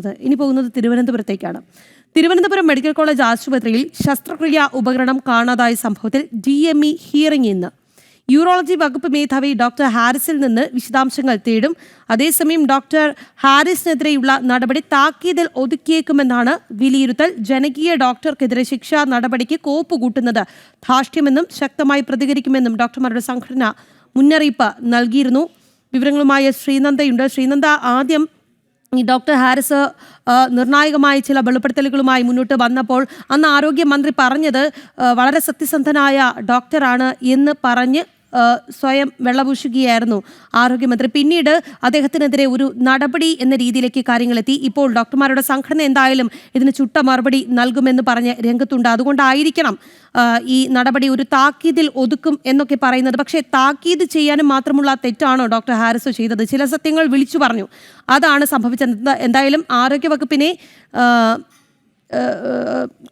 കേട്ടത് ഇനി പോകുന്നത് തിരുവനന്തപുരത്തേക്കാണ്. തിരുവനന്തപുരം മെഡിക്കൽ കോളേജ് ആശുപത്രിയിൽ ശസ്ത്രക്രിയാ ഉപകരണം കാണാതായ സംഭവത്തിൽ ഡി എം ഇ ഹിയറിംഗ് ഇന്ന്. യൂറോളജി വകുപ്പ് മേധാവി ഡോക്ടർ ഹാരിസിൽ നിന്ന് വിശദാംശങ്ങൾ തേടും. അതേസമയം ഡോക്ടർ ഹാരിസിനെതിരെയുള്ള നടപടി താക്കീതിൽ ഒതുക്കിയേക്കുമെന്നാണ് വിലയിരുത്തൽ. ജനകീയ ഡോക്ടർക്കെതിരെ ശിക്ഷാ നടപടിക്ക് കോപ്പ് കൂട്ടുന്നത് ധാർഷ്ട്യമെന്നും ശക്തമായി പ്രതികരിക്കുമെന്നും ഡോക്ടർമാരുടെ സംഘടന മുന്നറിയിപ്പ് നൽകിയിരുന്നു. വിവരങ്ങളുമായി ശ്രീനന്ദയുണ്ട്. ശ്രീനന്ദ ആദ്യം ഡോക്ടർ ഹാരിസ് നിർണായകമായ ചില വെളിപ്പെടുത്തലുകളുമായി മുന്നോട്ട് വന്നപ്പോൾ അന്ന് ആരോഗ്യമന്ത്രി പറഞ്ഞത് വളരെ സത്യസന്ധനായ ഡോക്ടറാണ് എന്ന് പറഞ്ഞ് സ്വയം വെള്ളപൂശുകയായിരുന്നു ആരോഗ്യമന്ത്രി. പിന്നീട് അദ്ദേഹത്തിനെതിരെ ഒരു നടപടി എന്ന രീതിയിലേക്ക് കാര്യങ്ങളെത്തി ഇപ്പോൾ ഡോക്ടർമാരുടെ സംഘടന എന്തായാലും ഇതിന് ചുട്ട മറുപടി നൽകുമെന്ന് പറഞ്ഞ് രംഗത്തുണ്ട്. അതുകൊണ്ടായിരിക്കണം ഈ നടപടി ഒരു താക്കീതിൽ ഒതുക്കും എന്നൊക്കെ പറയുന്നത്. പക്ഷേ താക്കീത് ചെയ്യാനും മാത്രമുള്ള തെറ്റാണോ ഡോക്ടർ ഹാരിസ് ചെയ്തത്? ചില സത്യങ്ങൾ വിളിച്ചു പറഞ്ഞു. അതാണ് സംഭവിച്ചത്. എന്തായാലും ആരോഗ്യവകുപ്പിനെ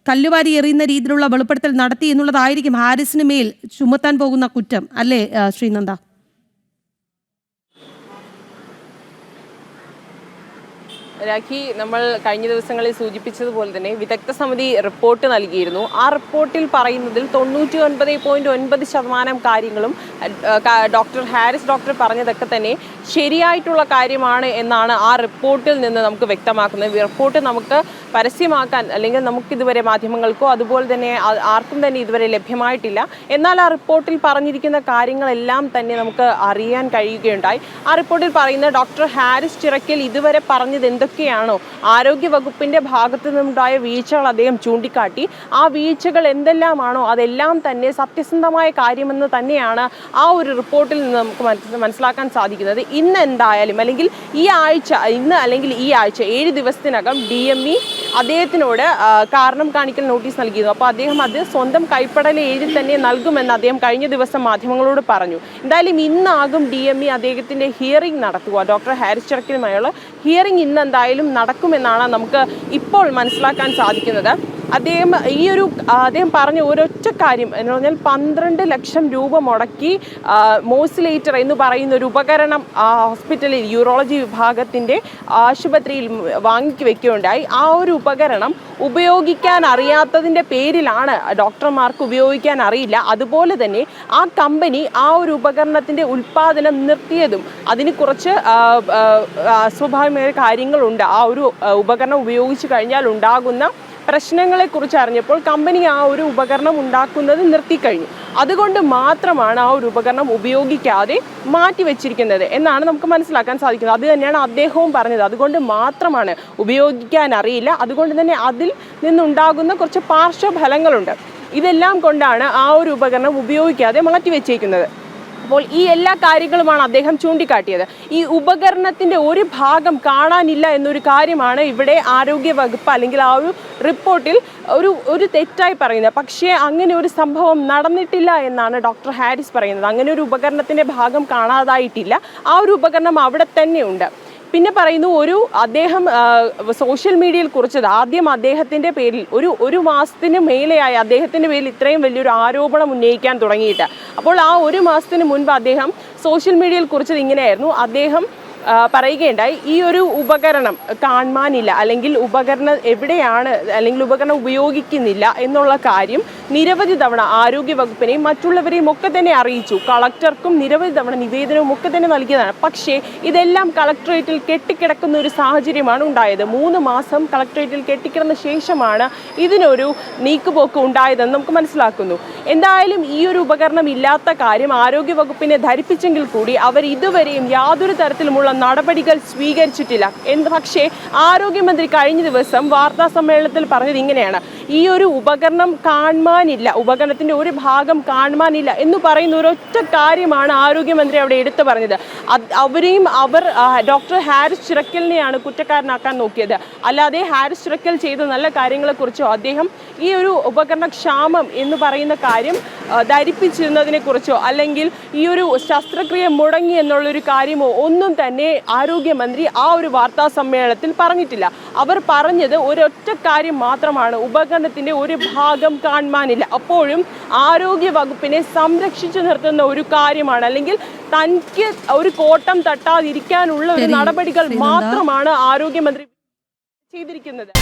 കല്ലുവാരി എറിയുന്ന രീതിയിലുള്ള വെളിപ്പെടുത്തൽ നടത്തി എന്നുള്ളതായിരിക്കും ഹാരിസിന് മേൽ ചുമത്താൻ പോകുന്ന കുറ്റം. അല്ലേ ശ്രീനന്ദ? രാഖി നമ്മൾ കഴിഞ്ഞ ദിവസങ്ങളിൽ സൂചിപ്പിച്ചതുപോലെ തന്നെ വിദഗ്ധ സമിതി റിപ്പോർട്ട് നൽകിയിരുന്നു. ആ റിപ്പോർട്ടിൽ പറയുന്നതിൽ തൊണ്ണൂറ്റി ഒൻപത് പോയിന്റ് ഒൻപത് ശതമാനം കാര്യങ്ങളും ഡോക്ടർ ഹാരിസ് ഡോക്ടർ പറഞ്ഞതൊക്കെ തന്നെ ശരിയായിട്ടുള്ള കാര്യമാണ് എന്നാണ് ആ റിപ്പോർട്ടിൽ നിന്ന് നമുക്ക് വ്യക്തമാക്കുന്നത്. റിപ്പോർട്ട് നമുക്ക് പരസ്യമാക്കാൻ അല്ലെങ്കിൽ നമുക്കിതുവരെ മാധ്യമങ്ങൾക്കോ അതുപോലെ തന്നെ ആർക്കും തന്നെ ഇതുവരെ ലഭ്യമായിട്ടില്ല. എന്നാൽ ആ റിപ്പോർട്ടിൽ പറഞ്ഞിരിക്കുന്ന കാര്യങ്ങളെല്ലാം തന്നെ നമുക്ക് അറിയാൻ കഴിയുകയുണ്ടായി. ആ റിപ്പോർട്ടിൽ പറയുന്ന ഡോക്ടർ ഹാരിസ് ചിറക്കൽ ഇതുവരെ പറഞ്ഞത് എന്തൊക്കെയാണോ? ആരോഗ്യ വകുപ്പിന്റെ ഭാഗത്തു നിന്നുണ്ടായ വീഴ്ചകൾ അദ്ദേഹം ചൂണ്ടിക്കാട്ടി. ആ വീഴ്ചകൾ എന്തെല്ലാമാണോ? അതെല്ലാം തന്നെ സത്യസന്ധമായ കാര്യമെന്ന് തന്നെയാണ് ആ ഒരു റിപ്പോർട്ടിൽ നിന്ന് നമുക്ക് മനസ്സിലാക്കാൻ സാധിക്കുന്നത്. ഇന്ന് എന്തായാലും അല്ലെങ്കിൽ ഈ ആഴ്ച ഇന്ന് അല്ലെങ്കിൽ ഈ ആഴ്ച ഏഴ് ദിവസത്തിനകം ഡി എം ഇ അദ്ദേഹത്തിനോട് കാരണം കാണിക്കൽ നോട്ടീസ് നൽകിയിരുന്നു. അപ്പോൾ അദ്ദേഹം അത് സ്വന്തം കൈപ്പടൽ എഴുതി തന്നെ നൽകുമെന്ന് അദ്ദേഹം കഴിഞ്ഞ ദിവസം മാധ്യമങ്ങളോട് പറഞ്ഞു. എന്തായാലും ഇന്നാകും ഡി എം ഇ അദ്ദേഹത്തിന്റെ ഹിയറിംഗ് നടത്തുക. ഡോക്ടർ ഹാരിസ് ചർക്കിനുമായുള്ള ഹിയറിംഗ് ഇന്ന് എന്തായാലും നടക്കുമെന്നാണ് നമുക്ക് ഇപ്പോൾ മനസ്സിലാക്കാൻ സാധിക്കുന്നത്. അദ്ദേഹം ഈ ഒരു അദ്ദേഹം പറഞ്ഞ ഒരൊറ്റ കാര്യം എന്ന് പറഞ്ഞാൽ പന്ത്രണ്ട് ലക്ഷം രൂപ മുടക്കി മോസിലേറ്റർ എന്ന് പറയുന്ന ഒരു ഉപകരണം ഹോസ്പിറ്റലിൽ യൂറോളജി വിഭാഗത്തിന്റെ ആശുപത്രിയിൽ വാങ്ങിക്ക് വെക്കുകയുണ്ടായി. ആ ഒരു ഉപകരണം ഉപയോഗിക്കാൻ അറിയാത്തതിന്റെ പേരിലാണ് ഡോക്ടർമാർക്ക് ഉപയോഗിക്കാൻ അറിയില്ല. അതുപോലെ തന്നെ ആ കമ്പനി ആ ഒരു ഉപകരണത്തിന്റെ ഉൽപ്പാദനം നിർത്തിയതും അതിന് കുറച്ച് അസ്വാഭാവികമായ കാര്യങ്ങളുണ്ട്. ആ ഒരു ഉപകരണം ഉപയോഗിച്ച് കഴിഞ്ഞാൽ ഉണ്ടാകുന്ന പ്രശ്നങ്ങളെക്കുറിച്ച് അറിഞ്ഞപ്പോൾ കമ്പനി ആ ഒരു ഉപകരണം ഉണ്ടാക്കുന്നത് നിർത്തിക്കഴിഞ്ഞു. അതുകൊണ്ട് മാത്രമാണ് ആ ഒരു ഉപകരണം ഉപയോഗിക്കാതെ മാറ്റി വെച്ചിരിക്കുന്നത് എന്നാണ് നമുക്ക് മനസ്സിലാക്കാൻ സാധിക്കുന്നത്. അത് തന്നെയാണ് അദ്ദേഹവും പറഞ്ഞത്. അതുകൊണ്ട് മാത്രമാണ് ഉപയോഗിക്കാൻ അറിയില്ല. അതുകൊണ്ട് തന്നെ അതിൽ നിന്നുണ്ടാകുന്ന കുറച്ച് പാർശ്വഫലങ്ങളുണ്ട്. ഇതെല്ലാം കൊണ്ടാണ് ആ ഒരു ഉപകരണം ഉപയോഗിക്കാതെ മാറ്റി വെച്ചേക്കുന്നത് അപ്പോൾ ഈ എല്ലാ കാര്യങ്ങളുമാണ് അദ്ദേഹം ചൂണ്ടിക്കാട്ടിയത്. ഈ ഉപകരണത്തിന്റെ ഒരു ഭാഗം കാണാനില്ല എന്നൊരു കാര്യമാണ് ഇവിടെ ആരോഗ്യ വകുപ്പ് അല്ലെങ്കിൽ ആ ഒരു റിപ്പോർട്ടിൽ ഒരു ഒരു തെറ്റായി പറയുന്നത്. പക്ഷേ അങ്ങനെ ഒരു സംഭവം നടന്നിട്ടില്ല എന്നാണ് ഡോക്ടർ ഹാരിസ് പറയുന്നത്. അങ്ങനെ ഒരു ഉപകരണത്തിന്റെ ഭാഗം കാണാതായിട്ടില്ല. ആ ഒരു ഉപകരണം അവിടെ തന്നെയുണ്ട് പിന്നെ പറയുന്നു ഒരു അദ്ദേഹം സോഷ്യൽ മീഡിയയിൽ കുറിച്ചത് ആദ്യം അദ്ദേഹത്തിന്റെ പേരിൽ ഒരു ഒരു മാസത്തിന് മേലെയായി അദ്ദേഹത്തിന്റെ പേരിൽ ഇത്രയും വലിയൊരു ആരോപണം ഉന്നയിക്കാൻ തുടങ്ങിയിട്ട്. അപ്പോൾ ആ ഒരു മാസത്തിന് മുൻപ് അദ്ദേഹം സോഷ്യൽ മീഡിയയിൽ കുറിച്ചത് ഇങ്ങനെയായിരുന്നു. അദ്ദേഹം പറയുകയുണ്ടായി. ഈ ഒരു ഉപകരണം കാണാനില്ല അല്ലെങ്കിൽ ഉപകരണം എവിടെയാണ് അല്ലെങ്കിൽ ഉപകരണം ഉപയോഗിക്കുന്നില്ല എന്നുള്ള കാര്യം നിരവധി തവണ ആരോഗ്യ വകുപ്പിനെയും മറ്റുള്ളവരെയും ഒക്കെ തന്നെ അറിയിച്ചു. കളക്ടർക്കും നിരവധി തവണ നിവേദനവും ഒക്കെ തന്നെ നൽകിയതാണ്. പക്ഷേ ഇതെല്ലാം കളക്ടറേറ്റിൽ കെട്ടിക്കിടക്കുന്ന ഒരു സാഹചര്യമാണ് ഉണ്ടായത്. മൂന്ന് മാസം കളക്ടറേറ്റിൽ കെട്ടിക്കിടന്ന ശേഷമാണ് ഇതിനൊരു നീക്കുപോക്ക് ഉണ്ടായതെന്ന് നമുക്ക് മനസ്സിലാക്കുന്നു. എന്തായാലും ഈ ഒരു ഉപകരണം ഇല്ലാത്ത കാര്യം ആരോഗ്യ വകുപ്പിനെ ധരിപ്പിച്ചെങ്കിൽ കൂടി അവർ ഇതുവരെയും യാതൊരു തരത്തിലുമുള്ള നടപടികൾ സ്വീകരിച്ചിട്ടില്ല. എന്ത് പക്ഷേ ആരോഗ്യമന്ത്രി കഴിഞ്ഞ ദിവസം വാർത്താ സമ്മേളനത്തിൽ പറഞ്ഞത് ഇങ്ങനെയാണ്. ഈ ഒരു ഉപകരണം കാണുവാനില്ല ഉപകരണത്തിന്റെ ഒരു ഭാഗം കാണുവാനില്ല എന്ന് പറയുന്ന ഒരൊറ്റ കാര്യമാണ് ആരോഗ്യമന്ത്രി അവിടെ എടുത്തു പറഞ്ഞത്. അവരെയും അവർ ഡോക്ടർ ഹാരിസ് ചിറക്കലിനെയാണ് കുറ്റക്കാരനാക്കാൻ നോക്കിയത്. അല്ലാതെ ഹാരിസ് ചിറക്കൽ ചെയ്ത നല്ല കാര്യങ്ങളെക്കുറിച്ചോ അദ്ദേഹം ഈ ഒരു ഉപകരണ ക്ഷാമം എന്ന് പറയുന്ന കാര്യം ധരിപ്പിച്ചിരുന്നതിനെക്കുറിച്ചോ ധരിപ്പിച്ചിരുന്നതിനെ കുറിച്ചോ അല്ലെങ്കിൽ ഈ ഒരു ശസ്ത്രക്രിയ മുടങ്ങി എന്നുള്ളൊരു കാര്യമോ ഒന്നും തന്നെ ആരോഗ്യമന്ത്രി ആ ഒരു വാർത്താ സമ്മേളനത്തിൽ പറഞ്ഞിട്ടില്ല. അവർ പറഞ്ഞത് ഒരൊറ്റ കാര്യം മാത്രമാണ്. ഉപകരണത്തിന്റെ ഒരു ഭാഗം കാണുവാനില്ല. അപ്പോഴും ആരോഗ്യ വകുപ്പിനെ സംരക്ഷിച്ചു നിർത്തുന്ന ഒരു കാര്യമാണ്. അല്ലെങ്കിൽ തനിക്ക് ഒരു കോട്ടം തട്ടാതിരിക്കാനുള്ള ഒരു നടപടികൾ. മാത്രമാണ് ആരോഗ്യമന്ത്രി ചെയ്തിരിക്കുന്നത്.